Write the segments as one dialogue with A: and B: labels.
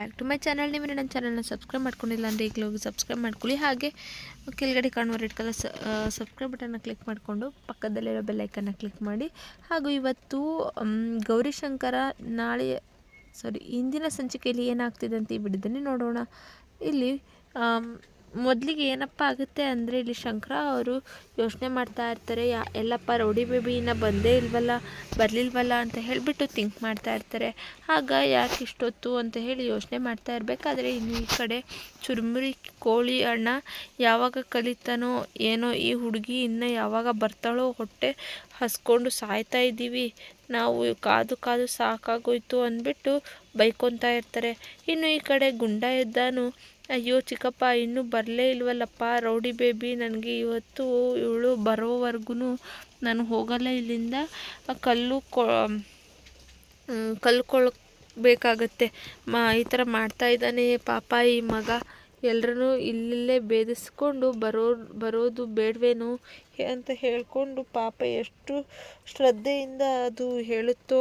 A: Back to my channel ನೀವು ನನ್ನ ಚಾನಲ್ನ ಸಬ್ಸ್ಕ್ರೈಬ್ ಮಾಡ್ಕೊಂಡಿಲ್ಲ ಅಂದರೆ ಈಗಲೂ ಸಬ್ಸ್ಕ್ರೈಬ್ ಮಾಡ್ಕೊಳ್ಳಿ. ಹಾಗೆ ಕೆಳಗಡೆ ಕಾಣುವ ರೆಡ್ ಕಲರ್ ಸಬ್ಸ್ಕ್ರೈಬ್ ಬಟನ್ನ ಕ್ಲಿಕ್ ಮಾಡಿಕೊಂಡು ಪಕ್ಕದಲ್ಲಿರೋ ಬೆಲ್ಲೈಕನ್ನ ಕ್ಲಿಕ್ ಮಾಡಿ. ಹಾಗೂ ಇವತ್ತು ಗೌರಿಶಂಕರ ನಾಳೆ ಸಾರಿ ಇಂದಿನ ಸಂಚಿಕೆಯಲ್ಲಿ ಏನಾಗ್ತಿದೆ ಅಂತ ವಿಡಿಯೋದಲ್ಲಿ ನೋಡೋಣ. ಇಲ್ಲಿ ಮೊದಲಿಗೆ ಏನಪ್ಪ ಆಗುತ್ತೆ ಅಂದರೆ ಇಲ್ಲಿ ಶಂಕರ ಅವರು ಯೋಚನೆ ಮಾಡ್ತಾ ಇರ್ತಾರೆ, ಯಾ ಎಲ್ಲಪ್ಪ ರೌಡಿ ಬೇಬಿ ಇನ್ನು ಬಂದೇ ಇಲ್ವಲ್ಲ, ಬರಲಿಲ್ವಲ್ಲ ಅಂತ ಹೇಳಿಬಿಟ್ಟು ಥಿಂಕ್ ಮಾಡ್ತಾ ಇರ್ತಾರೆ. ಆಗ ಯಾಕೆ ಇಷ್ಟೊತ್ತು ಅಂತ ಹೇಳಿ ಯೋಚನೆ ಮಾಡ್ತಾ ಇರಬೇಕಾದ್ರೆ ಇನ್ನು ಈ ಕಡೆ ಚುರುಮುರಿ ಕೋಳಿ ಅಣ್ಣ ಯಾವಾಗ ಕಲಿತಾನೋ ಏನೋ ಈ ಹುಡುಗಿ ಇನ್ನು ಯಾವಾಗ ಬರ್ತಾಳೋ ಹೊಟ್ಟೆ ಹಸ್ಕೊಂಡು ಸಾಯ್ತಾ ಇದ್ದೀವಿ. ನಾವು ಕಾದು ಕಾದು ಸಾಕಾಗೋಯ್ತು ಅಂದ್ಬಿಟ್ಟು ಬೈಕೊತಾ ಇರ್ತಾರೆ. ಇನ್ನು ಈ ಕಡೆ ಗುಂಡ ಎದ್ದಾನು. ಅಯ್ಯೋ ಚಿಕ್ಕಪ್ಪ, ಇನ್ನೂ ಬರಲೇ ಇಲ್ವಲ್ಲಪ್ಪ. ರೌಡಿ ಬೇಬಿ, ನನಗೆ ಇವತ್ತು ಇವಳು ಬರೋವರೆಗೂ ನಾನು ಹೋಗಲ್ಲ ಇಲ್ಲಿಂದ ಕಲ್ಲು ಕೊ ಕಲ್ಕೊಳ್ಬೇಕಾಗತ್ತೆ. ಮಾ, ಈ ಥರ ಮಾಡ್ತಾ ಇದ್ದಾನೆ ಪಾಪ ಈ ಮಗ. ಎಲ್ಲರೂ ಇಲ್ಲೇ ಬೇಧಿಸ್ಕೊಂಡು ಬರೋ, ಬರೋದು ಬೇಡವೇನು ಅಂತ ಹೇಳಿಕೊಂಡು ಪಾಪ ಎಷ್ಟು ಶ್ರದ್ಧೆಯಿಂದ ಅದು ಹೇಳುತ್ತೋ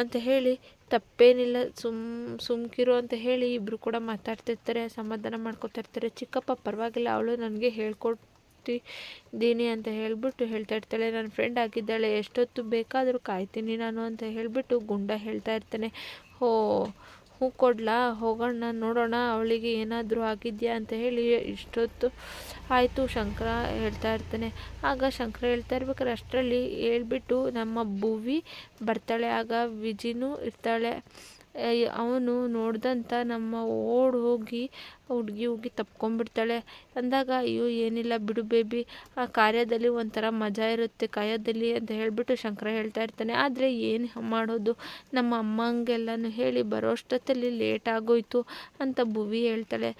A: ಅಂತ ಹೇಳಿ ತಪ್ಪೇನಿಲ್ಲ. ಸುಮ್, ಸುಮ್ಕಿರು ಅಂತ ಹೇಳಿ ಇಬ್ಬರು ಕೂಡ ಮಾತಾಡ್ತಿರ್ತಾರೆ, ಸಮಾಧಾನ ಮಾಡ್ಕೊತಾ ಇರ್ತಾರೆ ಚಿಕ್ಕಪ್ಪ ಪರವಾಗಿಲ್ಲ, ಅವಳು ನನಗೆ ಹೇಳ್ಕೊಡ್ತಿದ್ದೀನಿ ಅಂತ ಹೇಳಿಬಿಟ್ಟು ಹೇಳ್ತಾ ಇರ್ತಾಳೆ. ನನ್ನ ಫ್ರೆಂಡ್ ಆಗಿದ್ದಾಳೆ, ಎಷ್ಟೊತ್ತು ಬೇಕಾದರೂ ಕಾಯ್ತೀನಿ ನಾನು ಅಂತ ಹೇಳಿಬಿಟ್ಟು ಗುಂಡ ಹೇಳ್ತಾ ಇರ್ತಾನೆ. ಹೋ ಹೂ ಕೊಡ್ಲಾ? ಹೋಗೋಣ, ನೋಡೋಣ, ಅವಳಿಗೆ ಏನಾದರೂ ಆಗಿದೆಯಾ ಅಂತ ಹೇಳಿ ಇಷ್ಟೊತ್ತು ಆಯಿತು ಶಂಕರ ಹೇಳ್ತಾ ಇರ್ತಾನೆ. ಆಗ ಶಂಕರ ಹೇಳ್ತಾ ಇರ್ಬೇಕಾದ್ರೆ ಅಷ್ಟರಲ್ಲಿ ಹೇಳ್ಬಿಟ್ಟು ನಮ್ಮ ಭುವಿ ಬರ್ತಾಳೆ, ಆಗ ವಿಜಿನೂ ಇರ್ತಾಳೆ. ಅವನು ನೋಡ್ದಂಥ ನಮ್ಮ ಓಡ್ ಹೋಗಿ ಹುಡುಗಿ ಹೋಗಿ ತಪ್ಕೊಂಡ್ಬಿಡ್ತಾಳೆ ಅಂದಾಗ, ಅಯ್ಯೋ, ಏನಿಲ್ಲ, ಬಿಡು ಬೇಬಿ. ಆ ಕಾರ್ಯದಲ್ಲಿ ಒಂಥರ ಮಜಾ ಇರುತ್ತೆ, ಕಾಯೋದಲ್ಲಿ ಅಂತ ಹೇಳಿಬಿಟ್ಟು ಶಂಕರ ಹೇಳ್ತಾ ಇರ್ತಾನೆ. ಆದರೆ ಏನು ಮಾಡೋದು? ನಮ್ಮ ಅಮ್ಮಂಗೆಲ್ಲನೂ ಹೇಳಿ ಬರೋಷ್ಟೊತ್ತಲ್ಲಿ ಲೇಟ್ ಆಗೋಯ್ತು ಅಂತ ಭುವಿ ಹೇಳ್ತಾಳೆ.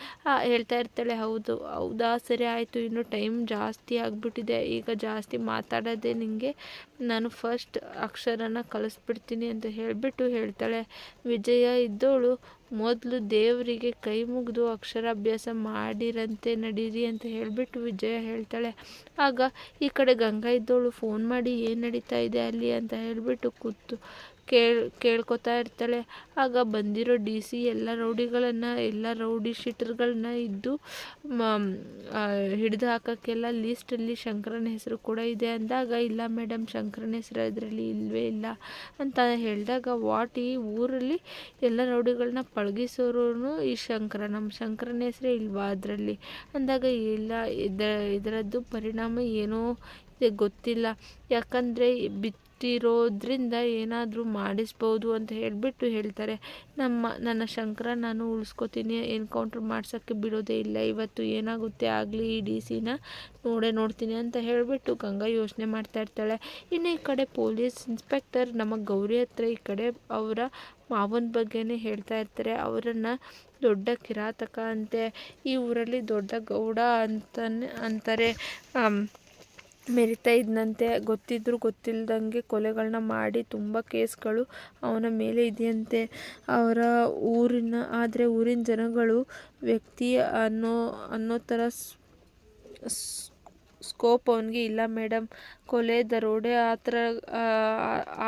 A: ಹೇಳ್ತಾ ಇರ್ತಾಳೆ, ಹೌದು, ಹೌದಾ, ಸರಿ ಆಯಿತು, ಇನ್ನು ಟೈಮ್ ಜಾಸ್ತಿ ಆಗಿಬಿಟ್ಟಿದೆ. ಈಗ ಜಾಸ್ತಿ ಮಾತಾಡೋದೇ ನಿನಗೆ ನಾನು ಫಸ್ಟ್ ಅಕ್ಷರನ ಕಲಿಸ್ಬಿಡ್ತೀನಿ ಅಂತ ಹೇಳಿಬಿಟ್ಟು ಹೇಳ್ತಾಳೆ. ವಿಜಯ ಇದ್ದವಳು ಮೊದಲು ದೇವರಿಗೆ ಕೈ ಮುಗಿದು ಅಕ್ಷರಾಭ್ಯಾಸ ಮಾಡಿರಂತೆ ನಡೀರಿ ಅಂತ ಹೇಳಿಬಿಟ್ಟು ವಿಜಯ ಹೇಳ್ತಾಳೆ. ಆಗ ಈ ಕಡೆ ಗಂಗಾ ಇದ್ದವಳು ಫೋನ್ ಮಾಡಿ, ಏನು ನಡೀತಾ ಇದೆ ಅಲ್ಲಿ? ಅಂತ ಹೇಳಿಬಿಟ್ಟು ಕೂತು. ಕೇಳ್, ಕೇಳ್ಕೊತಾ ಇರ್ತಾಳೆ. ಆಗ ಬಂದಿರೋ ಡಿ ಸಿ ಎಲ್ಲ ರೌಡಿಗಳನ್ನು, ಎಲ್ಲ ರೌಡಿ ಶೀಟರ್ಗಳನ್ನ ಇದ್ದು ಹಿಡಿದು ಹಾಕೋಕ್ಕೆಲ್ಲ ಲೀಸ್ಟಲ್ಲಿ ಶಂಕರನ ಹೆಸರು ಕೂಡ ಇದೆ ಅಂದಾಗ, ಇಲ್ಲ ಮೇಡಮ್ ಶಂಕರನ ಹೆಸರು ಇದರಲ್ಲಿ ಇಲ್ಲವೇ ಇಲ್ಲ ಅಂತ ಹೇಳಿದಾಗ, ವಾಟ್ ಈ ಊರಲ್ಲಿ ಎಲ್ಲ ರೌಡಿಗಳನ್ನ ಪಳಗಿಸೋರು ಈ ಶಂಕರ ನಮ್ಮ ಶಂಕರನ ಹೆಸರೇ ಇಲ್ವಾ ಅದರಲ್ಲಿ? ಅಂದಾಗ, ಇಲ್ಲ, ಇದ, ಇದರದ್ದು ಪರಿಣಾಮ ಏನೋ ಗೊತ್ತಿಲ್ಲ. ಯಾಕಂದರೆ ಬಿತ್ತಿರೋದ್ರಿಂದ ಏನಾದರೂ ಮಾಡಿಸ್ಬೋದು ಅಂತ ಹೇಳಿಬಿಟ್ಟು ಹೇಳ್ತಾರೆ. ನಮ್ಮ, ನನ್ನ ಶಂಕರ ನಾನು ಉಳಿಸ್ಕೊತೀನಿ ಎನ್ಕೌಂಟ್ರ್ ಮಾಡ್ಸೋಕ್ಕೆ ಬಿಡೋದೇ ಇಲ್ಲ, ಇವತ್ತು ಏನಾಗುತ್ತೆ ಆಗಲಿ ಈ ಡಿ ಸಿನ ನೋಡೇ ನೋಡ್ತೀನಿ ಅಂತ ಹೇಳಿಬಿಟ್ಟು ಗಂಗಾ ಯೋಚನೆ ಮಾಡ್ತಾ ಇರ್ತಾಳೆ. ಇನ್ನು ಈ ಕಡೆ ಪೊಲೀಸ್ ಇನ್ಸ್ಪೆಕ್ಟರ್ ನಮ್ಮ ಗೌರಿ ಹತ್ರ ಈ ಕಡೆ ಅವರ ಮಾವನ ಬಗ್ಗೆನೇ ಹೇಳ್ತಾ ಇರ್ತಾರೆ. ಅವರನ್ನು ದೊಡ್ಡ ಕಿರಾತಕ ಅಂತೆ, ಈ ಊರಲ್ಲಿ ದೊಡ್ಡ ಗೌಡ ಅಂತ ಅಂತಾರೆ. ಮೆರಿತಾ ಇದ್ದಂತೆ ಗೊತ್ತಿದ್ರೂ ಗೊತ್ತಿಲ್ಲದಂಗೆ ಕೊಲೆಗಳನ್ನ ಮಾಡಿ ತುಂಬ ಕೇಸ್ಗಳು ಅವನ ಮೇಲೆ ಇದೆಯಂತೆ. ಅವರ ಊರಿನ, ಆದರೆ ಊರಿನ ಜನಗಳು ವ್ಯಕ್ತಿ ಅನ್ನೋ ಅನ್ನೋ ಥರ ಸ್ಕೋಪ್ ಅವನಿಗೆ ಇಲ್ಲ ಮೇಡಮ್ ಕೊಲೆ, ದರೋಡೆ, ಆ ಥರ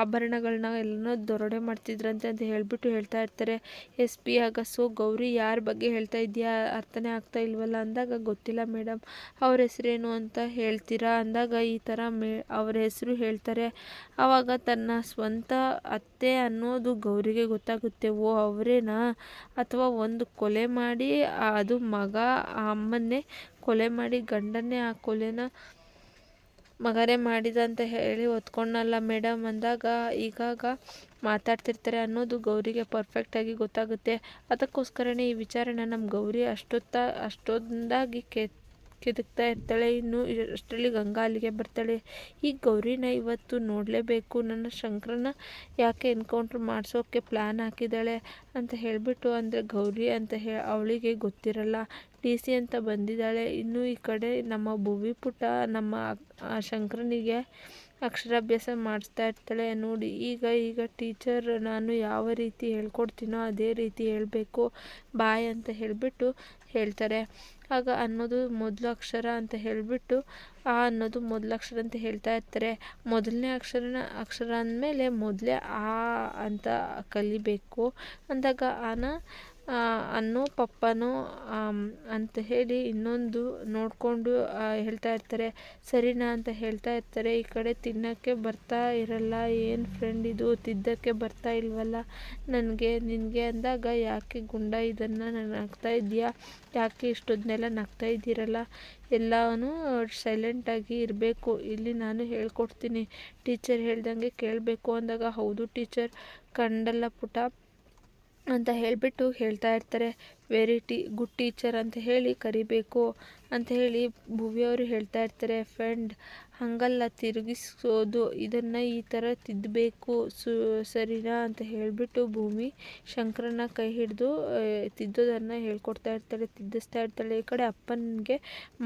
A: ಆಭರಣಗಳನ್ನ ಎಲ್ಲನೂ ದರೋಡೆ ಮಾಡ್ತಿದ್ರಂತೆ ಅಂತ ಹೇಳಿಬಿಟ್ಟು ಹೇಳ್ತಾ ಇರ್ತಾರೆ. ಎಸ್ ಪಿ ಆಗ ಗೌರಿ ಯಾರ ಬಗ್ಗೆ ಹೇಳ್ತಾ ಇದೆಯಾ? ಅರ್ಥನೇ ಆಗ್ತಾ ಇಲ್ವಲ್ಲ? ಅಂದಾಗ, ಗೊತ್ತಿಲ್ಲ ಮೇಡಮ್ ಅವ್ರ ಹೆಸರೇನು ಅಂತ ಹೇಳ್ತೀರಾ? ಅಂದಾಗ, ಈ ಥರ ಮೇ, ಅವ್ರ ಹೆಸರು ಹೇಳ್ತಾರೆ. ಆವಾಗ ತನ್ನ ಸ್ವಂತ ಅತ್ತೆ ಅನ್ನೋದು ಗೌರಿಗೆ ಗೊತ್ತಾಗುತ್ತೆ. ಓ, ಅವರೇನಾ? ಅಥವಾ ಒಂದು ಕೊಲೆ ಮಾಡಿ, ಅದು ಮಗ ಅಮ್ಮನ್ನೇ ಕೊಲೆ ಮಾಡಿ ಗಂಡನ್ನೇ ಆ ಕೊಲೆನ ಮಗನೇ ಮಾಡಿದ ಅಂತ ಹೇಳಿ ಒತ್ಕೊಂಡಲ್ಲ ಮೇಡಮ್ ಅಂದಾಗ ಈಗಾಗ ಮಾತಾಡ್ತಿರ್ತಾರೆ ಅನ್ನೋದು ಗೌರಿಗೆ ಪರ್ಫೆಕ್ಟಾಗಿ ಗೊತ್ತಾಗುತ್ತೆ. ಅದಕ್ಕೋಸ್ಕರನೇ ಈ ವಿಚಾರನ ನಮ್ಮ ಗೌರಿ ಅಷ್ಟೊತ್ತ, ಅಷ್ಟೊಂದಾಗಿ ಕೆ, ಕೆದಕ್ತಾ ಇರ್ತಾಳೆ, ಇನ್ನು ಅಷ್ಟರಲ್ಲಿ ಗಂಗಾ ಅಲ್ಲಿಗೆ ಬರ್ತಾಳೆ. ಈ ಗೌರಿನ ಇವತ್ತು ನೋಡಲೇಬೇಕು. ನನ್ನ ಶಂಕರನ ಯಾಕೆ ಎನ್ಕೌಂಟ್ರ್ ಮಾಡಿಸೋಕ್ಕೆ ಪ್ಲ್ಯಾನ್ ಹಾಕಿದ್ದಾಳೆ ಅಂತ ಹೇಳಿಬಿಟ್ಟು ಅಂದರೆ ಗೌರಿ ಅಂತ ಹೇಳಿ ಅವಳಿಗೆ ಗೊತ್ತಿರಲ್ಲ. ಡಿ ಸಿ ಅಂತ ಬಂದಿದ್ದಾಳೆ. ಇನ್ನು ಈ ಕಡೆ ನಮ್ಮ ಭುವಿ ಪುಟ, ನಮ್ಮ ಶಂಕರನಿಗೆ ಅಕ್ಷರಾಭ್ಯಾಸ ಮಾಡಿಸ್ತಾ ಇರ್ತಾಳೆ ನೋಡಿ. ಈಗ ಈಗ ಟೀಚರ್ ನಾನು ಯಾವ ರೀತಿ ಹೇಳ್ಕೊಡ್ತೀನೋ ಅದೇ ರೀತಿ ಹೇಳಬೇಕು. ಬಾಯ್ ಅಂತ ಹೇಳಿಬಿಟ್ಟು ಹೇಳ್ತಾರೆ. ಆಗ ಅನ್ನೋದು ಮೊದಲ ಅಕ್ಷರ ಅಂತ ಹೇಳಿಬಿಟ್ಟು ಆ ಅನ್ನೋದು ಮೊದಲ ಅಕ್ಷರ ಅಂತ ಹೇಳ್ತಾ ಇರ್ತಾರೆ. ಮೊದಲನೇ ಅಕ್ಷರನ, ಅಕ್ಷರ ಅಂದಮೇಲೆ ಮೊದಲೇ ಆ ಅಂತ ಕಲಿಬೇಕು. ಅಂದಾಗ ಆನ ಅನ್ನು ಪಪ್ಪನು ಅಂತ ಹೇಳಿ ಇನ್ನೊಂದು ನೋಡಿಕೊಂಡು ಹೇಳ್ತಾ ಇರ್ತಾರೆ. ಸರಿನಾ ಅಂತ ಹೇಳ್ತಾ ಇರ್ತಾರೆ. ಈ ಕಡೆ ತಿನ್ನೋಕ್ಕೆ ಬರ್ತಾ ಇರಲ್ಲ. ಏನು ಫ್ರೆಂಡ್ ಇದು? ತಿದ್ದಕ್ಕೆ ಬರ್ತಾ ಇಲ್ವಲ್ಲ? ನನಗೆ, ನಿನಗೆ ಅಂದಾಗ ಯಾಕೆ ಗುಂಡ ಇದನ್ನು ನಾನು ನಗ್ತಾ ಇದೆಯಾ ಯಾಕೆ ಇಷ್ಟೊಂದನ್ನೆಲ್ಲ ನಗ್ತಾ ಇದ್ದೀರಲ್ಲ? ಎಲ್ಲನೂ ಸೈಲೆಂಟಾಗಿ ಇರಬೇಕು. ಇಲ್ಲಿ ನಾನು ಹೇಳ್ಕೊಡ್ತೀನಿ. ಟೀಚರ್ ಹೇಳ್ದಂಗೆ ಕೇಳಬೇಕು ಅಂದಾಗ, ಹೌದು ಟೀಚರ್. ಕಂಡಲ್ಲ ಪುಟ. ಅಂತ ಹೇಳಿಬಿಟ್ಟು ಹೇಳ್ತಾ ಇರ್ತಾರೆ. ವೆರಿ ಟೀ ಗುಡ್ ಟೀಚರ್ ಅಂತ ಹೇಳಿ ಕರಿಬೇಕು ಅಂತ ಹೇಳಿ ಭುವಿಯವರು ಹೇಳ್ತಾ ಇರ್ತಾರೆ ಫ್ರೆಂಡ್ ಹಾಗಲ್ಲ ತಿರುಗಿಸೋದು. ಇದನ್ನು ಈ ಥರ ತಿದ್ದಬೇಕು ಸು, ಸರಿನಾ? ಅಂತ ಹೇಳಿಬಿಟ್ಟು ಭೂಮಿ ಶಂಕರನ ಕೈ ಹಿಡಿದು ತಿದ್ದೋದನ್ನು ಹೇಳ್ಕೊಡ್ತಾ ಇರ್ತಾಳೆ, ತಿದ್ದಿಸ್ತಾ ಇರ್ತಾಳೆ. ಈ ಕಡೆ ಅಪ್ಪನಿಗೆ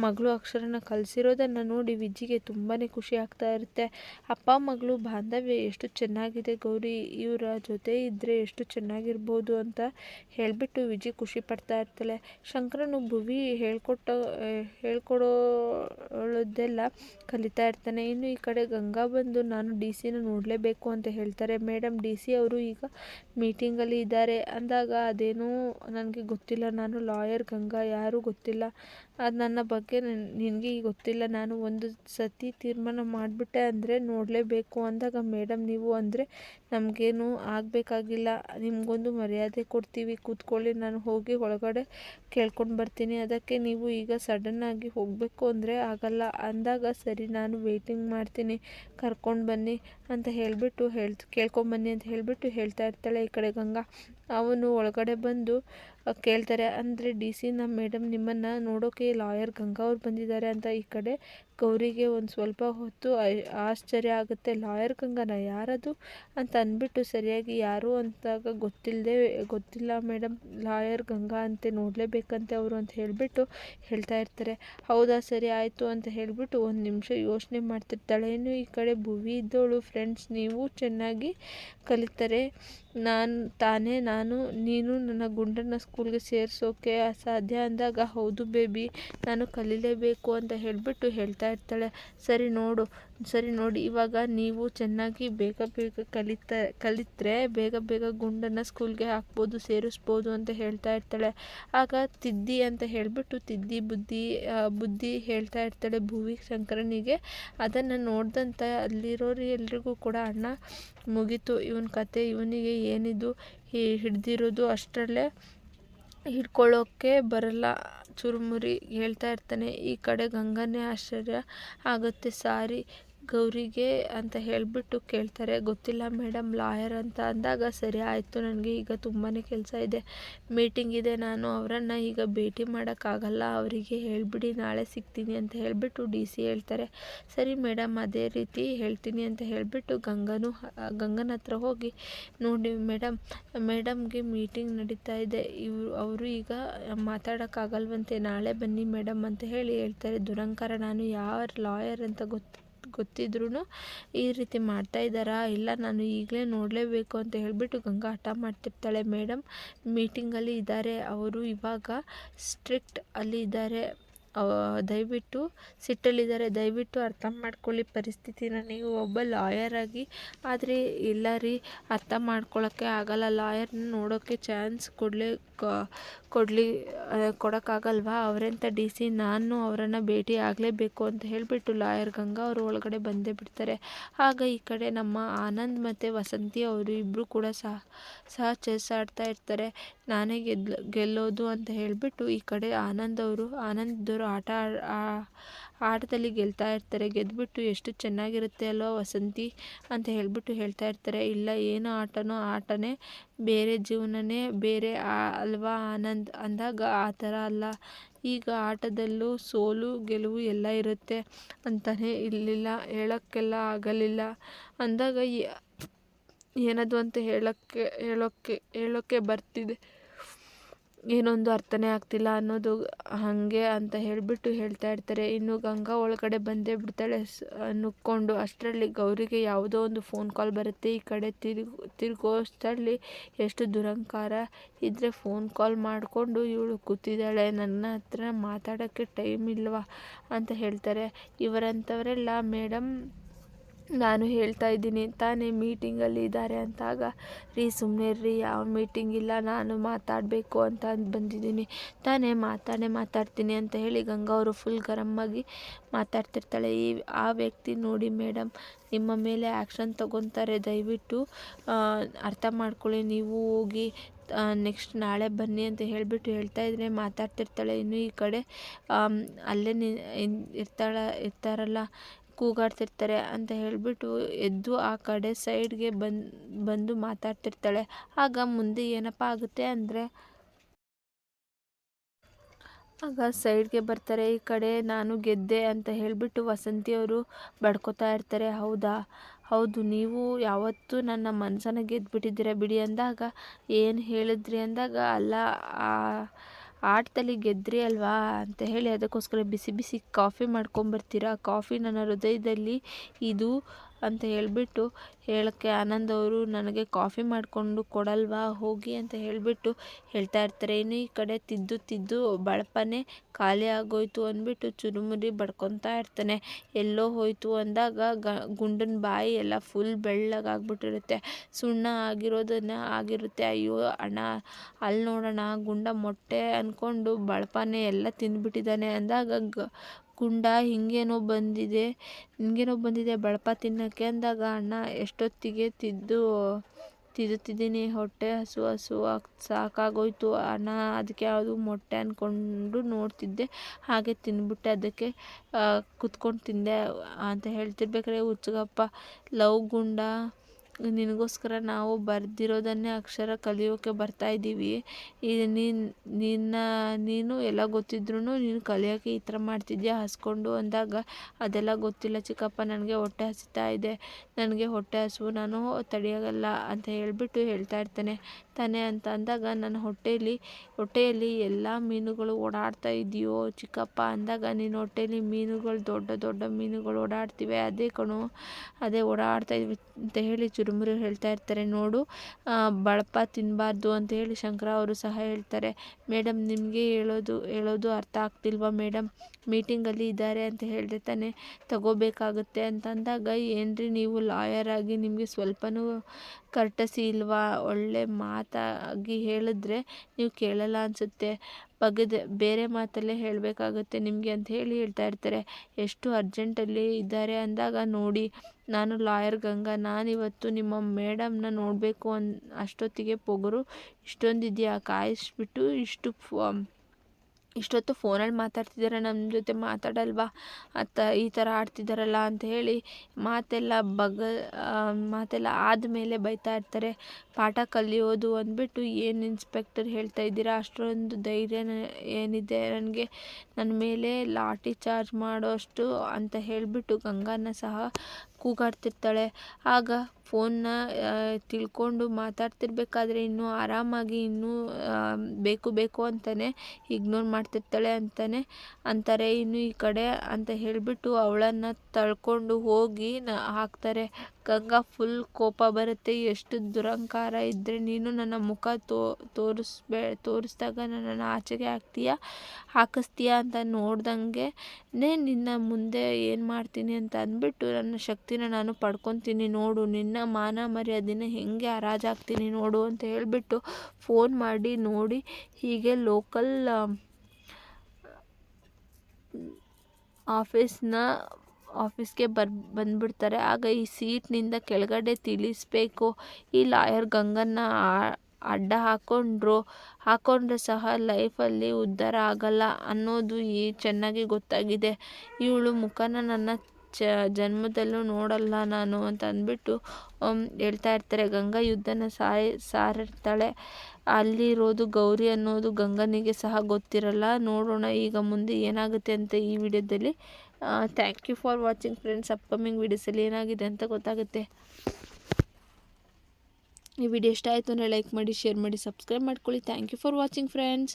A: ಮಗಳು ಅಕ್ಷರನ ಕಲಿಸಿರೋದನ್ನು ನೋಡಿ ವಿಜ್ಜಿಗೆ ತುಂಬಾ ಖುಷಿ ಆಗ್ತಾ ಇರುತ್ತೆ. ಅಪ್ಪ, ಮಗಳು, ಬಾಂಧವ್ಯ ಎಷ್ಟು ಚೆನ್ನಾಗಿದೆ ಗೌರಿ. ಇವರ ಜೊತೆ ಇದ್ದರೆ ಎಷ್ಟು ಚೆನ್ನಾಗಿರ್ಬೋದು ಅಂತ ಹೇಳಿಬಿಟ್ಟು ವಿಜಿ ಖುಷಿ ಪಡ್ತಾ ಇರ್ತಾಳೆ. ಶಂಕರನು ಭುವಿ ಹೇಳ್ಕೊಟ್ಟ ಹೇಳ್ಕೊಡೋಳದ್ದೆಲ್ಲ ಕಲಿತಾ ಇರ್ತಾನೆ. ಇನ್ನು ಈ ಕಡೆ ಗಂಗಾ ಬಂದು, ನಾನು ಡಿ ಸಿನ ನೋಡಲೇಬೇಕು ಅಂತ ಹೇಳ್ತಾರೆ. ಮೇಡಮ್ ಡಿ ಸಿ ಅವರು ಈಗ ಮೀಟಿಂಗಲ್ಲಿ ಇದ್ದಾರೆ. ಅಂದಾಗ, ಅದೇನೂ ನನಗೆ ಗೊತ್ತಿಲ್ಲ. ನಾನು ಲಾಯರ್ ಗಂಗಾ, ಯಾರೂ ಗೊತ್ತಿಲ್ಲ. ಅದು ನನ್ನ ಬಗ್ಗೆ ನಿನಗೆ ಗೊತ್ತಿಲ್ಲ. ನಾನು ಒಂದು ಸತಿ ತೀರ್ಮಾನ ಮಾಡಿಬಿಟ್ಟೆ ಅಂದರೆ ನೋಡಲೇಬೇಕು ಅಂದಾಗ, ಮೇಡಮ್ ನೀವು ಅಂದರೆ ನಮಗೇನು ಆಗಬೇಕಾಗಿಲ್ಲ. ನಿಮಗೊಂದು ಮರ್ಯಾದೆ ಕೊಡ್ತೀವಿ. ಕೂತ್ಕೊಳ್ಳಿ. ನಾನು ಹೋಗಿ ಒಳಗಡೆ ಕೇಳ್ಕೊಂಡು ಬರ್ತೀನಿ. ಅದಕ್ಕೆ ನೀವು ಈಗ ಸಡನ್ನಾಗಿ ಹೋಗಬೇಕು ಅಂದರೆ ಆಗಲ್ಲ. ಅಂದಾಗ, ಸರಿ, ನಾನು ವೇಟಿಂಗ್ ಮಾಡ್ತೀನಿ. ಕರ್ಕೊಂಡು ಬನ್ನಿ ಅಂತ ಹೇಳಿಬಿಟ್ಟು ಹೇಳ್ ಕೇಳ್ಕೊಂಬನ್ನಿ ಅಂತ ಹೇಳಿಬಿಟ್ಟು ಹೇಳ್ತಾ ಇರ್ತಾಳೆ ಈ ಕಡೆ ಗಂಗಾ. ಅವನು ಒಳಗಡೆ ಬಂದು ಕೇಳ್ತಾರೆ, ಅಂದರೆ ಡಿ ಸಿ ನಮ್ಮ ಮೇಡಮ್ ನಿಮ್ಮನ್ನು ನೋಡೋಕೆ ಲಾಯರ್ ಗಂಗಾ ಅವ್ರು ಬಂದಿದ್ದಾರೆ ಅಂತ ಈ ಕಡೆ ಗೌರಿಗೆ ಒಂದು ಸ್ವಲ್ಪ ಹೊತ್ತು ಆಶ್ಚರ್ಯ ಆಗುತ್ತೆ, ಲಾಯರ್ ಕಂಗನ, ಯಾರದು? ಅಂತ ಅಂದ್ಬಿಟ್ಟು ಸರಿಯಾಗಿ ಯಾರು ಅಂತಾಗ ಗೊತ್ತಿಲ್ಲದೆ ಗೊತ್ತಿಲ್ಲ ಮೇಡಮ್ ಲಾಯರ್ ಗಂಗಾ ಅಂತೆ ನೋಡಲೇಬೇಕಂತೆ ಅವರು ಅಂತ ಹೇಳಿಬಿಟ್ಟು ಹೇಳ್ತಾ ಇರ್ತಾರೆ. ಹೌದಾ, ಸರಿ ಆಯಿತು ಅಂತ ಹೇಳಿಬಿಟ್ಟು ಒಂದು ನಿಮಿಷ ಯೋಚನೆ ಮಾಡ್ತಿರ್ತಾಳೆ. ಏನು ಈ ಕಡೆ ಭುವಿ ಇದ್ದವಳು ಫ್ರೆಂಡ್ಸ್, ನೀವು ಚೆನ್ನಾಗಿ ಕಲಿತಾರೆ. ನಾನು, ತಾನೇ, ನಾನು, ನೀನು ನನ್ನ ಗುಂಡನ ಸ್ಕೂಲ್ಗೆ ಸೇರಿಸೋಕೆ ಅಸಾಧ್ಯ ಅಂದಾಗ, ಹೌದು, ಬೇಬಿ, ನಾನು ಕಲೀಲೇಬೇಕು ಅಂತ ಹೇಳಿಬಿಟ್ಟು ಹೇಳ್ತಾ ಇರ್ತಾಳೆ ಸರಿ ನೋಡು, ಸರಿ ನೋಡಿ, ಇವಾಗ ನೀವು ಚೆನ್ನಾಗಿ ಬೇಗ ಬೇಗ ಕಲಿತ, ಕಲಿತರೆ ಬೇಗ ಬೇಗ ಗುಂಡನ್ನು ಸ್ಕೂಲ್ಗೆ ಹಾಕ್ಬೋದು, ಸೇರಿಸ್ಬೋದು ಅಂತ ಹೇಳ್ತಾ ಇರ್ತಾಳೆ. ಆಗ ತಿದ್ದಿ ಅಂತ ಹೇಳಿಬಿಟ್ಟು ತಿದ್ದಿ ಬುದ್ಧಿ ಬುದ್ಧಿ ಹೇಳ್ತಾ ಇರ್ತಾಳೆ ಭೂವಿ ಶಂಕರನಿಗೆ. ಅದನ್ನು ನೋಡಿದಂಥ ಅಲ್ಲಿರೋರು ಎಲ್ರಿಗೂ ಕೂಡ ಅಣ್ಣ ಮುಗೀತು. ಇವನ ಕತೆ, ಇವನಿಗೆ ಏನಿದು ಹಿಡ್ದಿರೋದು ಅಷ್ಟರಲ್ಲೇ. ಹಿಡ್ಕೊಳ್ಳೋಕ್ಕೆ ಬರಲ್ಲ. ಚುರುಮುರಿ ಹೇಳ್ತಾ ಇರ್ತಾನೆ ಈ ಕಡೆ ಗಂಗನೇ ಆಶ್ಚರ್ಯ ಆಗುತ್ತೆ ಸಾರಿ. ಗೌರಿಗೆ ಅಂತ ಹೇಳಿಬಿಟ್ಟು ಕೇಳ್ತಾರೆ, ಗೊತ್ತಿಲ್ಲ ಮೇಡಮ್, ಲಾಯರ್ ಅಂತ ಅಂದಾಗ ಸರಿ ಆಯಿತು, ನನಗೆ ಈಗ ತುಂಬಾ ಕೆಲಸ ಇದೆ, ಮೀಟಿಂಗ್ ಇದೆ, ನಾನು ಅವರನ್ನು ಈಗ ಭೇಟಿ ಮಾಡೋಕ್ಕಾಗಲ್ಲ, ಅವರಿಗೆ ಹೇಳಿಬಿಡಿ, ನಾಳೆ ಸಿಗ್ತೀನಿ ಅಂತ ಹೇಳಿಬಿಟ್ಟು ಡಿ ಸಿ ಹೇಳ್ತಾರೆ. ಸರಿ ಮೇಡಮ್, ಅದೇ ರೀತಿ ಹೇಳ್ತೀನಿ ಅಂತ ಹೇಳಿಬಿಟ್ಟು ಗಂಗನೂ, ಗಂಗನ ಹತ್ರ ಹೋಗಿ, ನೋಡಿ ಮೇಡಮ್, ಮೇಡಮ್ಗೆ ಮೀಟಿಂಗ್ ನಡೀತಾ ಇದೆ, ಇವರು, ಅವರು ಈಗ ಮಾತಾಡೋಕ್ಕಾಗಲ್ವಂತೆ, ನಾಳೆ ಬನ್ನಿ ಮೇಡಮ್ ಅಂತ ಹೇಳಿ ಹೇಳ್ತಾರೆ. ದುರಂಕಾರ, ನಾನು ಯಾವ ಲಾಯರ್ ಅಂತ ಗೊತ್ತು ಗೊತ್ತಿದ್ರೂ ಈ ರೀತಿ ಮಾಡ್ತಾ ಇದ್ದಾರಾ? ಇಲ್ಲ, ನಾನು ಈಗಲೇ ನೋಡಲೇಬೇಕು ಅಂತ ಹೇಳಿಬಿಟ್ಟು ಗಂಗಾ ಹಠ ಮಾಡ್ತಿರ್ತಾಳೆ ಮೇಡಮ್. ಮೀಟಿಂಗಲ್ಲಿ ಇದ್ದಾರೆ. ಅವರು ಇವಾಗ ಸ್ಟ್ರಿಕ್ಟ್ ಅಲ್ಲಿ ಇದ್ದಾರೆ. ದಯವಿಟ್ಟು ಸಿಟ್ಟಲ್ಲಿದ್ದಾರೆ. ದಯವಿಟ್ಟು ಅರ್ಥ ಮಾಡ್ಕೊಳ್ಳಿ ಪರಿಸ್ಥಿತಿನ. ನೀವು ಒಬ್ಬ ಲಾಯರ್ ಆಗಿ, ಆದರೆ ಇಲ್ಲ ರೀ, ಅರ್ಥ ಮಾಡ್ಕೊಳ್ಳೋಕ್ಕೆ ಆಗಲ್ಲ. ಲಾಯರ್ನ ನೋಡೋಕ್ಕೆ ಚಾನ್ಸ್ ಕೊಡಲೇ ಕೊಡಲಿ ಕೊಡೋಕ್ಕಾಗಲ್ವಾ? ಅವರೆಂಥ ಡಿ ಸಿ, ನಾನು ಅವರನ್ನು ಭೇಟಿ ಆಗಲೇಬೇಕು ಅಂತ ಹೇಳಿಬಿಟ್ಟು ಲಾಯರ್ ಗಂಗಾ ಅವರು ಒಳಗಡೆ ಬಂದೇ ಬಿಡ್ತಾರೆ. ಆಗ ಈ ಕಡೆ ನಮ್ಮ ಆನಂದ್ ಮತ್ತು ವಸಂತಿ ಅವರು ಇಬ್ಬರು ಕೂಡ ಸಹ ಸಹ ಚೆಸ್ ಆಡ್ತಾ ಇರ್ತಾರೆ. ನಾನೇ ಗೆದ್ಲು, ಗೆಲ್ಲೋದು ಅಂತ ಹೇಳಿಬಿಟ್ಟು ಈ ಕಡೆ ಆನಂದ್ ಅವರು ಆನಂದವರು ಆಟ ಆಟದಲ್ಲಿ ಗೆಲ್ತಾ ಇರ್ತಾರೆ. ಗೆದ್ದುಬಿಟ್ಟು ಎಷ್ಟು ಚೆನ್ನಾಗಿರುತ್ತೆ ಅಲ್ವಾ ವಸಂತಿ ಅಂತ ಹೇಳಿಬಿಟ್ಟು ಹೇಳ್ತಾ ಇರ್ತಾರೆ. ಇಲ್ಲ, ಏನು ಆಟನೋ ಆಟನೇ ಬೇರೆ ಜೀವನನೇ ಬೇರೆ ಅಲ್ವಾ ಆನಂದ್ ಅಂದಾಗ ಆ ಥರ ಅಲ್ಲ. ಈಗ ಆಟದಲ್ಲೂ ಸೋಲು, ಗೆಲುವು ಎಲ್ಲ ಇರುತ್ತೆ ಅಂತಲೇ ಇರಲಿಲ್ಲ ಹೇಳೋಕ್ಕೆಲ್ಲ ಆಗಲಿಲ್ಲ. ಅಂದಾಗ ಏನದು ಅಂತ ಹೇಳೋಕ್ಕೆ ಹೇಳೋಕ್ಕೆ ಹೇಳೋಕ್ಕೆ ಬರ್ತಿದೆ. ಏನೊಂದು ಅರ್ಥನೇ ಆಗ್ತಿಲ್ಲ ಅನ್ನೋದು ಹಾಗೆ ಅಂತ ಹೇಳಿಬಿಟ್ಟು ಹೇಳ್ತಾ ಇರ್ತಾರೆ. ಇನ್ನು ಗಂಗಾ ಒಳಗಡೆ ಬಂದೇ ಬಿಡ್ತಾಳೆ ನುಕ್ಕೊಂಡು ಅಷ್ಟರಲ್ಲಿ ಗೌರಿಗೆ ಯಾವುದೋ ಒಂದು ಫೋನ್ ಕಾಲ್ ಬರುತ್ತೆ. ಈ ಕಡೆ ತಿರುಗು, ತಿರುಗೋಷ್ಟರಲ್ಲಿ ಎಷ್ಟು ದುರಂಕಾರ ಇದ್ದರೆ ಫೋನ್ ಕಾಲ್ ಮಾಡಿಕೊಂಡು ಇವಳು ಕೂತಿದ್ದಾಳೆ. ನನ್ನ ಹತ್ರ ಮಾತಾಡೋಕ್ಕೆ ಟೈಮ್ ಇಲ್ವಾ ಅಂತ ಹೇಳ್ತಾರೆ. ಇವರಂಥವರೆಲ್ಲ ಮೇಡಮ್ ನಾನು ಹೇಳ್ತಾ ಇದ್ದೀನಿ, ತಾನೇ ಮೀಟಿಂಗಲ್ಲಿ ಇದ್ದಾರೆ ಅಂತಾಗ, ರೀ ಸುಮ್ಮನೆ ರೀ ಯಾವ ಮೀಟಿಂಗ್ ಇಲ್ಲ, ನಾನು ಮಾತಾಡಬೇಕು ಅಂತ ಬಂದಿದ್ದೀನಿ. ತಾನೇ ಮಾತಾಡೇ ಮಾತಾಡ್ತೀನಿ ಅಂತ ಹೇಳಿ ಗಂಗಾ ಅವರು ಫುಲ್ ಗರಮ್ಮಾಗಿ ಮಾತಾಡ್ತಿರ್ತಾಳೆ. ಈ, ಆ ವ್ಯಕ್ತಿ ನೋಡಿ ಮೇಡಮ್ ನಿಮ್ಮ ಮೇಲೆ ಆ್ಯಕ್ಷನ್ ತಗೊತಾರೆ. ದಯವಿಟ್ಟು ಅರ್ಥ ಮಾಡ್ಕೊಳ್ಳಿ. ನೀವು ಹೋಗಿ ನೆಕ್ಸ್ಟ್ ನಾಳೆ ಬನ್ನಿ ಅಂತ ಹೇಳಿಬಿಟ್ಟು ಹೇಳ್ತಾ ಇದ್ರೆ ಮಾತಾಡ್ತಿರ್ತಾಳೆ. ಇನ್ನು ಈ ಕಡೆ ಅಲ್ಲೇ ನಿ ಇರ್ತಾಳ, ಇರ್ತಾರಲ್ಲ ಕೂಗಾಡ್ತಿರ್ತಾರೆ ಅಂತ ಹೇಳಿಬಿಟ್ಟು ಎದ್ದು ಆ ಕಡೆ ಸೈಡ್ಗೆ ಬಂದು ಬಂದು ಮಾತಾಡ್ತಿರ್ತಾಳೆ. ಆಗ ಮುಂದೆ ಏನಪ್ಪ ಆಗುತ್ತೆ ಅಂದರೆ ಆಗ ಸೈಡ್ಗೆ ಬರ್ತಾರೆ, ಈ ಕಡೆ ನಾನು ಗೆದ್ದೆ ಅಂತ ಹೇಳಿಬಿಟ್ಟು ವಸಂತಿಯವರು ಬಡ್ಕೋತಾ ಇರ್ತಾರೆ. ಹೌದಾ? ಹೌದು, ನೀವು ಯಾವತ್ತೂ ನನ್ನ ಮನಸ್ಸನ್ನು ಗೆದ್ದುಬಿಟ್ಟಿದ್ದೀರ ಬಿಡಿ ಅಂದಾಗ, ಏನು ಹೇಳಿದ್ರಿ ಅಂದಾಗ, ಅಲ್ಲ ಆಟದಲ್ಲಿ ಗೆದ್ರಿ ಅಲ್ವಾ ಅಂತ ಹೇಳಿ ಅದಕ್ಕೋಸ್ಕರ ಬಿಸಿ ಬಿಸಿ ಕಾಫಿ ಮಾಡ್ಕೊಂಬರ್ತೀರಾ? ಕಾಫಿ ನನ್ನ ಹೃದಯದಲ್ಲಿ ಇದು ಅಂತ ಹೇಳಿಬಿಟ್ಟು ಹೇಳೋಕ್ಕೆ ಆನಂದ್ ಅವರು ನನಗೆ ಕಾಫಿ ಮಾಡಿಕೊಂಡು ಕೊಡಲ್ವಾ ಹೋಗಿ ಅಂತ ಹೇಳಿಬಿಟ್ಟು ಹೇಳ್ತಾ ಇರ್ತಾರೆ. ಇನ್ನು ಈ ಕಡೆ ತಿದ್ದು ತಿದ್ದು ಬಳಪನೇ ಖಾಲಿ ಆಗೋಯ್ತು ಅಂದ್ಬಿಟ್ಟು ಚುರುಮುರಿ ಬಡ್ಕೊತಾ ಇರ್ತಾನೆ. ಎಲ್ಲೋ ಹೋಯ್ತು ಅಂದಾಗ ಗ ಗುಂಡನ ಬಾಯಿ ಎಲ್ಲ ಫುಲ್ ಬೆಳ್ಳಗಾಗ್ಬಿಟ್ಟಿರುತ್ತೆ ಸುಣ್ಣ ಆಗಿರೋದನ್ನ ಆಗಿರುತ್ತೆ. ಅಯ್ಯೋ ಅಣ್ಣ, ಅಲ್ಲಿ ನೋಡೋಣ, ಗುಂಡ ಮೊಟ್ಟೆ ಅಂದ್ಕೊಂಡು ಬಳಪನೇ ಎಲ್ಲ ತಿಂದ್ಬಿಟ್ಟಿದ್ದಾನೆ ಅಂದಾಗ ಗುಂಡ ಹಿಂಗೇನೋ ಬಂದಿದೆ ಹಿಂಗೇನೋ ಬಂದಿದೆ ಬಳಪ ತಿನ್ನೋಕ್ಕೆ ಅಂದಾಗ ಅಣ್ಣ ಎಷ್ಟೊತ್ತಿಗೆ ತಿದ್ದು, ತಿದ್ದುತ್ತಿದ್ದೀನಿ ಹೊಟ್ಟೆ ಹಸು ಹಸು ಸಾಕಾಗೋಯ್ತು. ಅಣ್ಣ ಅದಕ್ಕೆ ಯಾವುದು ಮೊಟ್ಟೆ ಅಂದ್ಕೊಂಡು ನೋಡ್ತಿದ್ದೆ, ಹಾಗೆ ತಿಂದ್ಬಿಟ್ಟೆ ಅದಕ್ಕೆ ಕುತ್ಕೊಂಡು ತಿಂದೆ ಅಂತ ಹೇಳ್ತಿರ್ಬೇಕಾದ್ರೆ, ಹುಚ್ಚಗಪ್ಪ, ಲವ್ ಗುಂಡ ನಿನಗೋಸ್ಕರ ನಾವು ಬರೆದಿರೋದನ್ನೇ ಅಕ್ಷರ ಕಲಿಯೋಕ್ಕೆ ಬರ್ತಾ ಇದ್ದೀವಿ. ಇದು ನೀನು ನಿನ್ನ, ನೀನು ಎಲ್ಲ ಗೊತ್ತಿದ್ರೂ ನೀನು ಕಲಿಯೋಕ್ಕೆ ಈ ಥರ ಮಾಡ್ತಿದ್ಯಾ? ಹಸ್ಕೊಂಡು ಅಂದಾಗ ಅದೆಲ್ಲ ಗೊತ್ತಿಲ್ಲ ಚಿಕ್ಕಪ್ಪ, ನನಗೆ ಹೊಟ್ಟೆ ಹಸಿತಾ ಇದೆ. ನನಗೆ ಹೊಟ್ಟೆ ಹಸುವು, ನಾನು ತಡೆಯೋಲ್ಲ ಅಂತ ಹೇಳಿಬಿಟ್ಟು ಹೇಳ್ತಾ ಇರ್ತಾನೆ. ತಾನೆ ಅಂತ ಅಂದಾಗ ನನ್ನ ಹೊಟ್ಟೆಯಲ್ಲಿ ಹೊಟ್ಟೆಯಲ್ಲಿ ಎಲ್ಲ ಮೀನುಗಳು ಓಡಾಡ್ತಾ ಇದೆಯೋ ಚಿಕ್ಕಪ್ಪ ಅಂದಾಗ ನಿನ್ನ ಹೊಟ್ಟೆಯಲ್ಲಿ ಮೀನುಗಳು, ದೊಡ್ಡ ದೊಡ್ಡ ಮೀನುಗಳು ಓಡಾಡ್ತಿವೆ. ಅದೇ ಕಣು, ಅದೇ ಓಡಾಡ್ತಾ ಇದ್ವಿ ಅಂತ ಹೇಳಿ ಚುರುಮುರು ಹೇಳ್ತಾ ಇರ್ತಾರೆ, ನೋಡು ಬಳಪ ತಿನ್ನಬಾರ್ದು ಅಂತ ಹೇಳಿ ಶಂಕರ ಅವರು ಸಹ ಹೇಳ್ತಾರೆ. ಮೇಡಮ್ ನಿಮಗೆ ಹೇಳೋದು ಹೇಳೋದು ಅರ್ಥ ಆಗ್ತಿಲ್ವಾ ಮೇಡಮ್ ಮೀಟಿಂಗಲ್ಲಿ ಇದ್ದಾರೆ ಅಂತ ಹೇಳಿದ್ರೆ ತಾನೆ ತಗೋಬೇಕಾಗುತ್ತೆ ಅಂತಂದಾಗ ಏನ್ರಿ ನೀವು ಲಾಯರ್ ಆಗಿ ನಿಮಗೆ ಸ್ವಲ್ಪನೂ ಕರ್ಟಸಿ ಇಲ್ವಾ? ಒಳ್ಳೆ ಮಾತಾಗಿ ಹೇಳಿದ್ರೆ ನೀವು ಕೇಳಲ್ಲ ಅನಿಸುತ್ತೆ. ಬಗೆದ ಬೇರೆ ಮಾತಲ್ಲೇ ಹೇಳಬೇಕಾಗುತ್ತೆ. ನಿಮಗೆ ಅಂತ ಹೇಳಿ ಹೇಳ್ತಾ ಇರ್ತಾರೆ. ಎಷ್ಟು ಅರ್ಜೆಂಟಲ್ಲಿ ಇದ್ದಾರೆ ಅಂದಾಗ ನೋಡಿ, ನಾನು ಲಾಯರ್ ಗಂಗಾ, ನಾನಿವತ್ತು ನಿಮ್ಮ ಮೇಡಮ್ನ ನೋಡಬೇಕು ಅನ್, ಅಷ್ಟೊತ್ತಿಗೆ ಪೊಗರು. ಇಷ್ಟೊಂದಿದೆಯಾ? ಕಾಯಿಸ್ಬಿಟ್ಟು ಇಷ್ಟು ಇಷ್ಟೊತ್ತು ಫೋನಲ್ಲಿ ಮಾತಾಡ್ತಿದ್ದಾರೆ? ನಮ್ಮ ಜೊತೆ ಮಾತಾಡಲ್ವಾ? ಅತ್ತ ಈ ಥರ ಆಡ್ತಿದ್ದಾರಲ್ಲ ಅಂತ ಹೇಳಿ ಮಾತೆಲ್ಲ ಬಗ ಮಾತೆಲ್ಲ ಆದಮೇಲೆ ಬೈತಾ ಇರ್ತಾರೆ. ಪಾಠ ಕಲಿಯೋದು ಅಂದ್ಬಿಟ್ಟು ಏನು ಇನ್ಸ್ಪೆಕ್ಟರ್ ಹೇಳ್ತಾ ಇದ್ದೀರಾ? ಅಷ್ಟೊಂದು ಧೈರ್ಯ ಏನಿದೆ? ನನಗೆ ನನ್ನ ಮೇಲೆ ಲಾಠಿ ಚಾರ್ಜ್ ಮಾಡೋಷ್ಟು ಅಂತ ಹೇಳಿಬಿಟ್ಟು ಗಂಗಾನ ಸಹ ಕೂಗಾಡ್ತಿರ್ತಾಳೆ. ಆಗ ಫೋನ್ನ ತಿಳ್ಕೊಂಡು ಮಾತಾಡ್ತಿರ್ಬೇಕಾದ್ರೆ ಇನ್ನೂ ಆರಾಮಾಗಿ ಇನ್ನೂ ಬೇಕು ಬೇಕು ಅಂತಲೇ ಇಗ್ನೋರ್ ಮಾಡ್ತಿರ್ತಾಳೆ ಅಂತಲೇ ಅಂತಾರೆ. ಇನ್ನು ಈ ಕಡೆ ಅಂತ ಹೇಳಿಬಿಟ್ಟು ಅವಳನ್ನು ತಳ್ಕೊಂಡು ಹೋಗಿ ಹಾಕ್ತಾರೆ. ಗಂಗಾ ಫುಲ್ ಕೋಪ ಬರುತ್ತೆ. ಎಷ್ಟು ದುರಂಕಾರ ಇದ್ದರೆ ನೀನು ನನ್ನ ಮುಖ ತೋ, ತೋರಿಸ್ಬೇ, ತೋರಿಸ್ದಾಗ ನನ್ನನ್ನು ಆಚೆಗೆ ಹಾಕ್ತೀಯ? ಹಾಕಿಸ್ತೀಯ ಅಂತ ನೋಡ್ದಂಗೆ ನಿನ್ನ ಮುಂದೆ ಏನು ಮಾಡ್ತೀನಿ ಅಂತ ಅಂದ್ಬಿಟ್ಟು ನನ್ನ ಶಕ್ತಿನ ನಾನು ಪಡ್ಕೊತೀನಿ ನೋಡು. ನಿನ್ನ ಮಾನ ಮರ್ಯಾದೆನ ಹೆಂಗೆ ಹರಾಜಾಗ್ತೀನಿ ನೋಡು ಅಂತ ಹೇಳಿಬಿಟ್ಟು ಫೋನ್ ಮಾಡಿ ನೋಡಿ ಹೀಗೆ ಲೋಕಲ್ ಆಫೀಸ್ನ ಆಫೀಸ್ಗೆ ಬರ್, ಬಂದುಬಿಡ್ತಾರೆ. ಆಗ ಈ ಸೀಟ್ನಿಂದ ಕೆಳಗಡೆ ತಿಳಿಸ್ಬೇಕು. ಈ ಲಾಯರ್ ಗಂಗನ್ನ ಅಡ್ಡ ಹಾಕೊಂಡ್ರು, ಹಾಕೊಂಡ್ರೆ ಸಹ ಲೈಫಲ್ಲಿ ಉದ್ಧಾರ ಆಗಲ್ಲ ಅನ್ನೋದು ಈ ಚೆನ್ನಾಗಿ ಗೊತ್ತಾಗಿದೆ. ಇವಳು ಮುಖನ ನನ್ನ ಚ, ಜನ್ಮದಲ್ಲೂ ನೋಡಲ್ಲ ನಾನು ಅಂತ ಅಂದ್ಬಿಟ್ಟು ಹೇಳ್ತಾ ಇರ್ತಾರೆ. ಗಂಗಾ ಯುದ್ಧನ ಸಾಯ್, ಸಾರಿರ್ತಾಳೆ. ಅಲ್ಲಿರೋದು ಗೌರಿ ಅನ್ನೋದು ಗಂಗನಿಗೆ ಸಹ ಗೊತ್ತಿರಲ್ಲ. ನೋಡೋಣ ಈಗ ಮುಂದೆ ಏನಾಗುತ್ತೆ ಅಂತ ಈ ವಿಡಿಯೋದಲ್ಲಿ thank you for watching friends upcoming ವೀಡಿಯೋಸಲ್ಲಿ ಏನಾಗಿದೆ ಅಂತ ಗೊತ್ತಾಗುತ್ತೆ. ಈ ವಿಡಿಯೋ ಇಷ್ಟ ಆಯಿತು ಅಂದರೆ ಲೈಕ್ ಮಾಡಿ ಶೇರ್ ಮಾಡಿ ಸಬ್ಸ್ಕ್ರೈಬ್ ಮಾಡ್ಕೊಳ್ಳಿ. Thank you for watching friends